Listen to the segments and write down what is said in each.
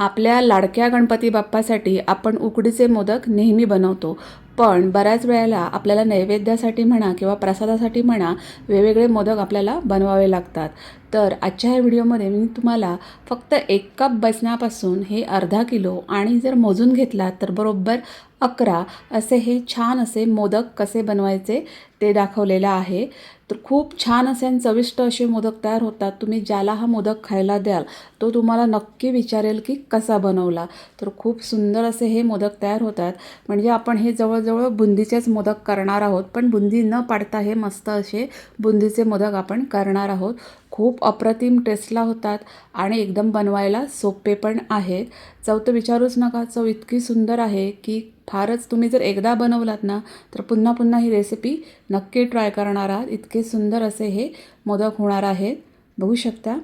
आपल्या लाडक्या गणपती बाप्पासाठी आपण उकडीचे मोदक नेहमी बनवतो. पण बऱ्याच वेळेला आपल्याला नैवेद्यासाठी म्हणा किंवा प्रसादासाठी म्हणा वेगवेगळे मोदक आपल्याला बनवावे लागतात. तर आजच्या या व्हिडिओमध्ये मी तुम्हाला फक्त एक कप बेसनापासून हे अर्धा किलो आणि जर मोजून घेतला तर बरोबर अकरा असे हे छान असे मोदक कसे बनवायचे ते दाखवलेलं आहे. तर खूप छान असे आणि चविष्ट असे मोदक तयार होतात. तुम्ही ज्याला हा मोदक खायला द्याल तो तुम्हाला नक्की विचारेल की कसा बनवला. तर खूप सुंदर असे हे मोदक तयार होतात. म्हणजे आपण हे जवळजवळ बुंदीचेच मोदक करणार आहोत पण बुंदी न पाडता हे मस्त असे बुंदीचे मोदक आपण करणार आहोत. खूप अप्रतिम टेस्टला होतात आणि एकदम बनवायला सोपे पण आहेत. चव तर विचारूच नका चव इतकी सुंदर आहे की फारच तुम्ही जर एकदा बनवलात ना तर पुन्हा पुन्हा ही रेसिपी नक्की ट्राय करणार आहात. इतके सुंदर असे हे मोदक होणार आहेत. बघू शकता.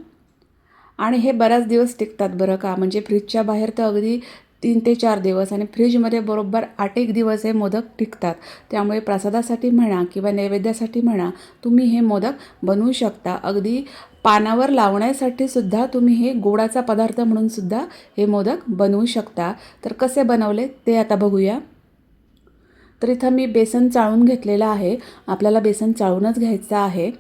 आणि हे बऱ्याच दिवस टिकतात बरं का? म्हणजे फ्रीजच्या बाहेर तर अगदी तीन ते चार दिवस आणि फ्रीजमध्ये बरोबर आठ एक दिवस हे मोदक टिकतात. त्यामुळे प्रसादासाठी म्हणा किंवा नैवेद्यासाठी म्हणा तुम्ही हे मोदक बनवू शकता. अगदी पानावर लावण्यासाठी सुद्धा तुम्ही हे गोडाचा पदार्थ म्हणून सुद्धा हे मोदक बनवू शकता. तर कसे बनवले ते आता बघूया. तर इथं मी बेसन चाळून घेतलेलं आहे. आपल्याला बेसन चाळूनच घ्यायचं आहे.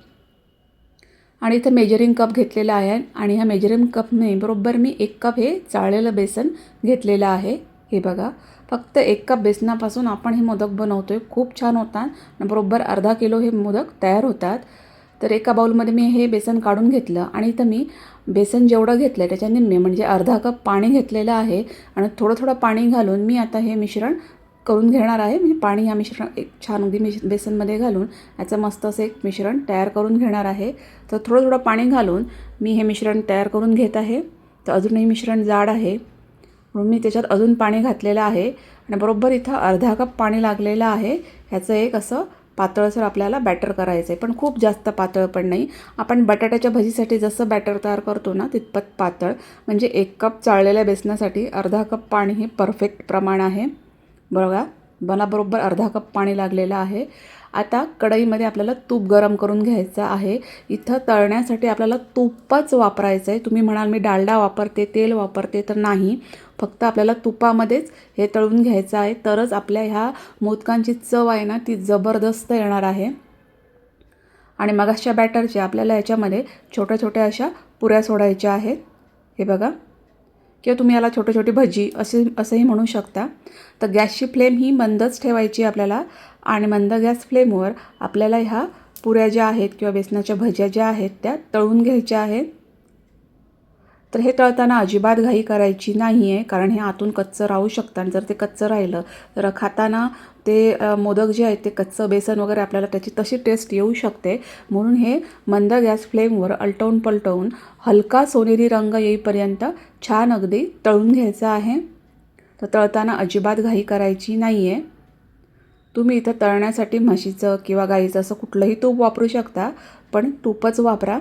आणि इथं मेजरिंग कप घेतलेला आहे. आणि ह्या मेजरिंग कपने बरोबर मी एक कप हे चाळलेलं बेसन घेतलेलं आहे. हे बघा. फक्त एक कप बेसनापासून आपण हे मोदक बनवतो आहे खूप छान होतात. आणि बरोबर अर्धा किलो हे मोदक तयार होतात. तर एका बाऊलमध्ये मी हे बेसन काढून घेतलं. आणि इथं मी बेसन जेवढं घेतलं आहे त्याच्या निम्मे म्हणजे अर्धा कप पाणी घेतलेलं आहे. आणि थोडं थोडं पाणी घालून मी आता हे मिश्रण करून घेणार आहे. म्हणजे पाणी या मिश्रण एक छान अगदी मिश बेसनमध्ये घालून याचं मस्त असं एक मिश्रण तयार करून घेणार आहे. तर थोडं थोडं पाणी घालून मी हे मिश्रण तयार करून घेत आहे. तर अजूनही मिश्रण जाड आहे. म्हणून मी त्याच्यात अजून पाणी घातलेलं आहे. आणि बरोबर इथं अर्धा कप पाणी लागलेलं आहे. ह्याचं एक असं पातळसर आपल्याला बॅटर करायचं आहे. पण खूप जास्त पातळ पण नाही. आपण बटाट्याच्या भजीसाठी जसं बॅटर तयार करतो ना तितपत पातळ. म्हणजे एक कप चाळलेल्या बेसनासाठी अर्धा कप पाणी हे परफेक्ट प्रमाण आहे. बघा मला बरोबर अर्धा कप पाणी लागलेलं आहे. आता कढईमध्ये आपल्याला तूप गरम करून घ्यायचं आहे. इथं तळण्यासाठी आपल्याला तूपच वापरायचं आहे. तुम्ही म्हणाल मी डालडा वापरते तेल वापरते तर नाही. फक्त आपल्याला तुपामध्येच हे तळून घ्यायचं आहे. तरच आपल्या ह्या मोदकांची चव आहे ना ती जबरदस्त येणार आहे. आणि मगाशच्या बॅटरच्या आपल्याला याच्यामध्ये छोट्या छोट्या अशा पुऱ्या सोडायच्या आहेत. हे बघा. किंवा तुम्ही याला छोटे छोटी भजी असे असंही म्हणू शकता. तर गॅसची फ्लेम ही मंदच ठेवायची आपल्याला आणि मंद गॅस फ्लेमवर आपल्याला ह्या पुऱ्या ज्या आहेत किंवा बेसनाच्या भज्या ज्या आहेत त्या तळून घ्यायच्या आहेत. तर हे तळताना अजिबात घाई करायची नाही आहे कारण हे आतून कच्चं राहू शकतं. आणि जर ते कच्चं राहिलं तर खाताना ते मोदक जे आहेत ते कच्चं बेसन वगैरे आपल्याला त्याची तशी टेस्ट येऊ शकते. म्हणून हे मंद गॅस फ्लेमवर अलटवून पलटवून हलका सोनेरी रंग येईपर्यंत छान अगदी तळून घ्यायचं आहे. तर तळताना अजिबात घाई करायची नाही आहे तुम्ही इथं तळण्यासाठी म्हशीचं किंवा गाईचं असं कुठलंही तूप वापरू शकता पण तूपच वापरा.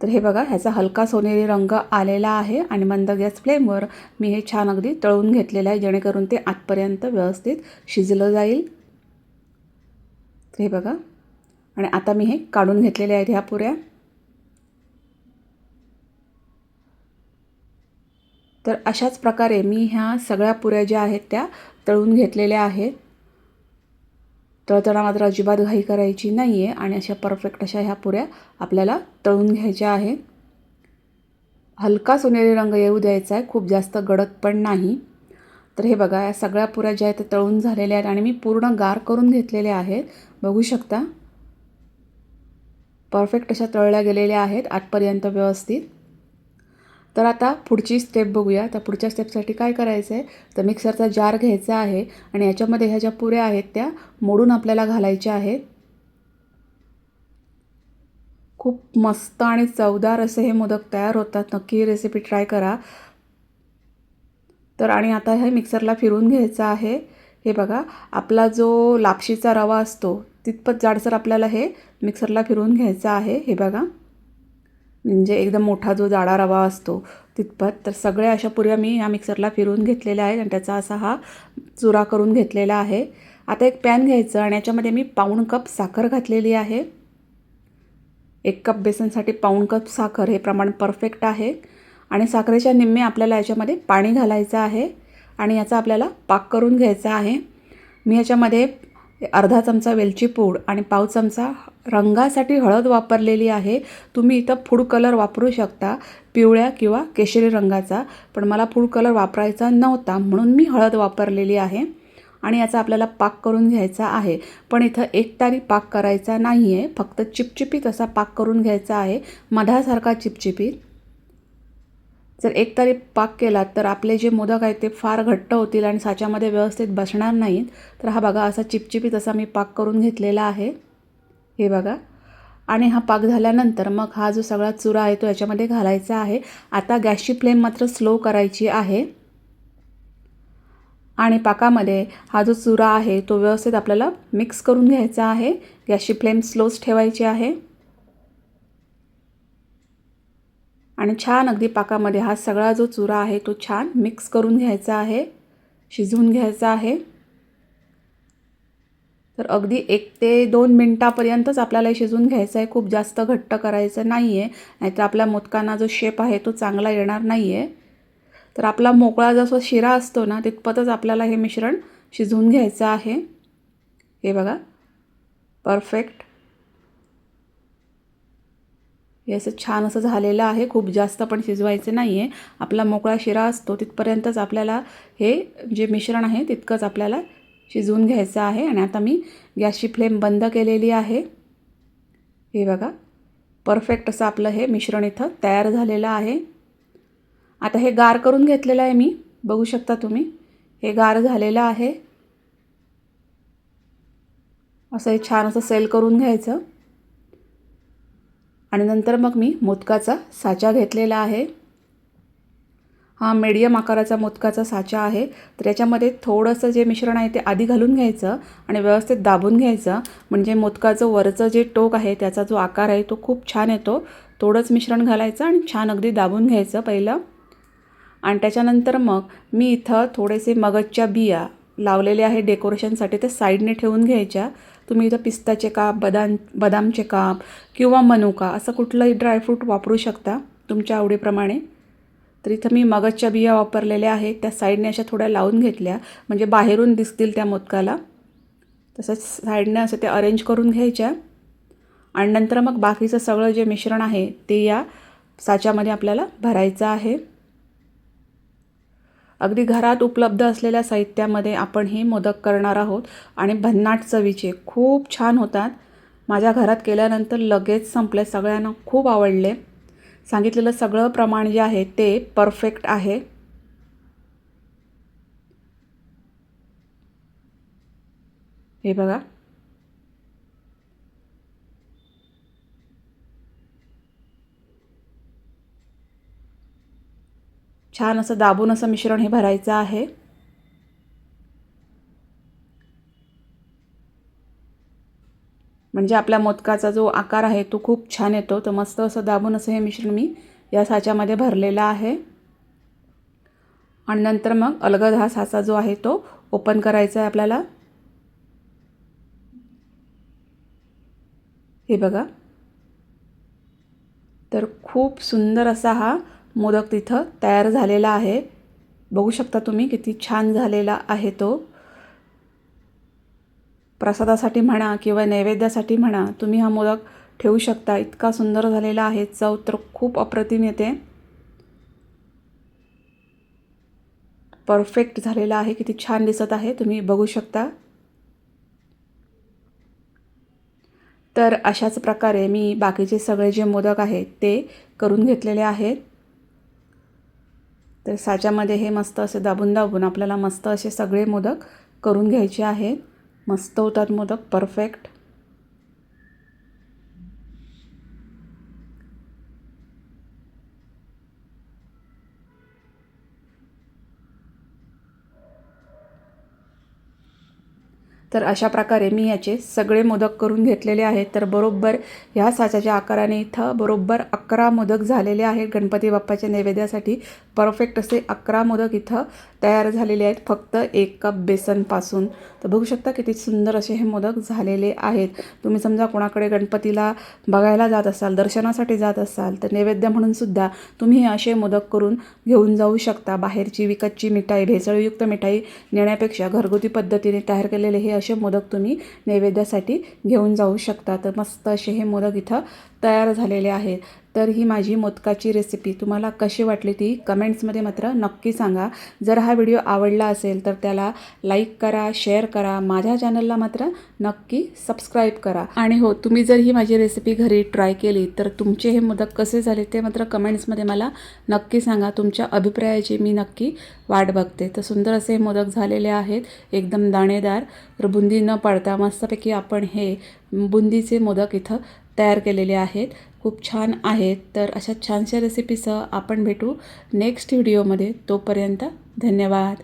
तर हे बघा ह्याचा हलका सोनेरी रंग आलेला आहे आणि मंद गॅस फ्लेमवर मी हे छान अगदी तळून घेतलेलं आहे जेणेकरून ते आतपर्यंत व्यवस्थित शिजलं जाईल. तर हे बघा आणि आता मी हे काढून घेतलेले आहेत ह्या पुऱ्या. तर अशाच प्रकारे मी ह्या सगळ्या पुऱ्या ज्या आहेत त्या तळून घेतलेल्या आहेत. तळताना मात्र अजिबात घाई करायची नाही आहे आणि अशा परफेक्ट अशा ह्या पुऱ्या आपल्याला तळून घ्यायच्या आहे हलका सोनेरी रंग येऊ द्यायचा आहे खूप जास्त गडद पण नाही. तर हे बघा या सगळ्या पुऱ्या ज्या आहेत त्या तळून झालेल्या आहेत आणि मी पूर्ण गार करून घेतलेल्या आहेत. बघू शकता. परफेक्ट अशा तळल्या गेलेल्या आहेत आजपर्यंत व्यवस्थित. तर आता पुढची स्टेप बघूया. तर पुढच्या स्टेपसाठी काय करायचं आहे तर मिक्सरचा जार घ्यायचा आहे आणि याच्यामध्ये ह्या ज्या पुऱ्या आहेत त्या मोडून आपल्याला घालायच्या आहेत. खूप मस्त आणि चवदार असे हे मोदक तयार होतात. नक्की ही रेसिपी ट्राय करा. तर आणि आता हे मिक्सरला फिरून घ्यायचं आहे. हे बघा आपला जो लापशीचा रवा असतो तितपत जाडसर आपल्याला हे मिक्सरला फिरवून घ्यायचं आहे. हे बघा. म्हणजे एकदम मोठा जो जाडा रवा असतो तितपत. तर सगळ्या अशा पुऱ्या मी ह्या मिक्सरला फिरवून घेतलेल्या आहेत आणि त्याचा असा हा चुरा करून घेतलेला आहे. आता एक पॅन घ्यायचं आणि याच्यामध्ये मी पाऊण कप साखर घातलेली आहे. एक कप बेसनसाठी पाऊण कप साखर हे प्रमाण परफेक्ट आहे. आणि साखरेच्या निम्मे आपल्याला याच्यामध्ये पाणी घालायचं आहे आणि याचा आपल्याला पाक करून घ्यायचा आहे. मी याच्यामध्ये अर्धा चमचा वेलची पूड आणि पाव चमचा रंगासाठी हळद वापरलेली आहे. तुम्ही इथं फूड कलर वापरू शकता पिवळ्या किंवा केशरी रंगाचा. पण मला फूड कलर वापरायचा नव्हता म्हणून मी हळद वापरलेली आहे. आणि याचा आपल्याला पाक करून घ्यायचा आहे. पण इथं एकतारी पाक करायचा नाही आहे फक्त चिपचिपीत असा पाक करून घ्यायचा आहे. मधासारखा चिपचिपीत. जर एक तारी पाक केलात तर आपले जे मोदक आहेत ते फार घट्ट होतील आणि साच्यामध्ये व्यवस्थित बसणार नाहीत. तर हा बघा असा चिपचिपीत असा मी पाक करून घेतलेला आहे. हे बघा. आणि हा पाक झाल्यानंतर मग हा जो सगळा चुरा आहे तो याच्यामध्ये घालायचा आहे. आता गॅसची फ्लेम मात्र स्लो करायची आहे. आणि पाकामध्ये हा जो चुरा आहे तो व्यवस्थित आपल्याला मिक्स करून घ्यायचा आहे. गॅसची फ्लेम स्लोच ठेवायची आहे. आणि छान अगदी पाकामध्ये हा सगळा जो चुरा आहे तो छान मिक्स करून घ्यायचा आहे शिजवून घ्यायचा आहे. तर अगदी एक ते दोन मिनटापर्यंतच आपल्याला शिजवून घ्यायचं आहे. खूप जास्त घट्ट करायचं नाही आहे नाहीतर आपल्या मोदकांना जो शेप आहे तो चांगला येणार नाही आहे तर आपला मोकळा जसा शिरा असतो ना तितपतच आपल्याला हे मिश्रण शिजवून घ्यायचं आहे. हे बघा. परफेक्ट. हे असं छान असं झालेलं आहे. खूप जास्त पण शिजवायचं नाही आहे आपला मोकळा शिरा असतो तिथपर्यंतच आपल्याला हे जे मिश्रण आहे तितकंच आपल्याला शिजवून घ्यायचं आहे. आणि आता मी गॅसची फ्लेम बंद केलेली आहे. हे बघा. परफेक्ट असं आपलं हे मिश्रण इथं तयार झालेलं आहे. आता हे गार करून घेतलेलं आहे मी. बघू शकता तुम्ही. हे गार झालेलं आहे. असं हे छान असं सेल करून घ्यायचं. आणि नंतर मग मी मोदकाचा साचा घेतलेला आहे. हा मीडियम आकाराचा मोदकाचा साचा आहे. तर याच्यामध्ये थोडंसं जे मिश्रण आहे ते आधी घालून घ्यायचं आणि व्यवस्थित दाबून घ्यायचं. म्हणजे मोदकाचं वरचं जे टोक आहे त्याचा जो आकार आहे तो खूप छान येतो. थोडंच मिश्रण घालायचं आणि छान अगदी दाबून घ्यायचं पहिलं. आणि त्याच्यानंतर मग मी इथं थोडेसे मगजच्या बिया लावलेले आहे डेकोरेशनसाठी ते साईडने ठेवून घ्यायच्या. तुम्ही इथं पिस्ताचे काप बदाम बदामचे काप किंवा मनुका असं कुठलंही ड्रायफ्रूट वापरू शकता तुमच्या आवडीप्रमाणे. तर इथं मी मगजच्या बिया वापरलेल्या आहेत. त्या साईडने अशा थोड्या लावून घेतल्या. म्हणजे बाहेरून दिसतील त्या मोदकाला. तसंच साईडने असं ते अरेंज करून घ्यायच्या. आणि नंतर मग बाकीचं सगळं जे मिश्रण आहे ते या साच्यामध्ये आपल्याला भरायचं आहे. अगदी घरात उपलब्ध असलेल्या साहित्यामध्ये आपण हे मोदक करणार आहोत. आणि भन्नाट चवीचे खूप छान होतात. माझ्या घरात केल्यानंतर लगेच संपले सगळ्यांना खूप आवडले. सांगितलेलं सगळं प्रमाण जे आहे ते परफेक्ट आहे. हे बघा. छान असं दाबून असं मिश्रण हे भरायचं आहे. म्हणजे आपल्या मोदकाचा जो आकार आहे तो खूप छान येतो. तर मस्त असं दाबून असं हे मिश्रण मी या साच्यामध्ये भरलेलं आहे. आणि नंतर मग अलगद हा साचा जो आहे तो ओपन करायचा आहे आपल्याला. हे बघा. तर खूप सुंदर असा हा मोदक तिथं तयार झालेला आहे. बघू शकता तुम्ही किती छान झालेला आहे तो. प्रसादासाठी म्हणा किंवा नैवेद्यासाठी म्हणा तुम्ही हा मोदक ठेवू शकता. इतका सुंदर झालेला आहे. चव तर खूप अप्रतिम येते. परफेक्ट झालेला आहे. किती छान दिसत आहे. तुम्ही बघू शकता. तर अशाच प्रकारे मी बाकीचे सगळे जे मोदक आहेत ते करून घेतलेले आहेत. तर साच्यामध्ये हे मस्त असे दाबून दाबून आपल्याला मस्त असे सगळे मोदक करून घ्यायचे आहेत. मस्त होतात मोदक परफेक्ट तर अशा प्रकारे मी याचे सगळे मोदक करून घेतलेले आहेत. तर बरोबर ह्या साच्याच्या आकाराने इथं बरोबर अकरा मोदक झालेले आहेत. गणपती बाप्पाच्या नैवेद्यासाठी परफेक्ट असे अकरा मोदक इथं तयार झालेले आहेत. फक्त एक कप बेसनपासून. तर बघू शकता किती सुंदर असे हे मोदक झालेले आहेत. तुम्ही समजा कोणाकडे गणपतीला बघायला जात असाल दर्शनासाठी जात असाल तर नैवेद्य म्हणून सुद्धा तुम्ही हे असे मोदक करून घेऊन जाऊ शकता. बाहेरची विकतची मिठाई भेसळयुक्त मिठाई नेण्यापेक्षा घरगुती पद्धतीने तयार केलेले हे असे मोदक तुम्ही नैवेद्यासाठी घेऊन जाऊ शकता. तर मस्त असे हे मोदक इथं तयार झालेले आहेत. तर ही माझी मोदकाची रेसिपी तुम्हाला कशी वाटली ती कमेंट्समध्ये मात्र नक्की सांगा. जर हा व्हिडिओ आवडला असेल तर त्याला लाईक करा शेअर करा. माझ्या चॅनलला मात्र नक्की सबस्क्राईब करा. आणि हो तुम्ही जर ही माझी रेसिपी घरी ट्राय केली तर तुमचे हे मोदक कसे झाले ते मात्र कमेंट्समध्ये मला नक्की सांगा. तुमच्या अभिप्रायाची मी नक्की वाट बघते. तर सुंदर असे हे मोदक झालेले आहेत. एकदम दाणेदार. तर बुंदी न पडता मस्तपैकी आपण हे बुंदीचे मोदक इथं तयार केलेले आहेत. खूप छान आहेत. तर अशा छानशा रेसिपीसह आपण भेटू नेक्स्ट व्हिडिओमध्ये तोपर्यंत धन्यवाद.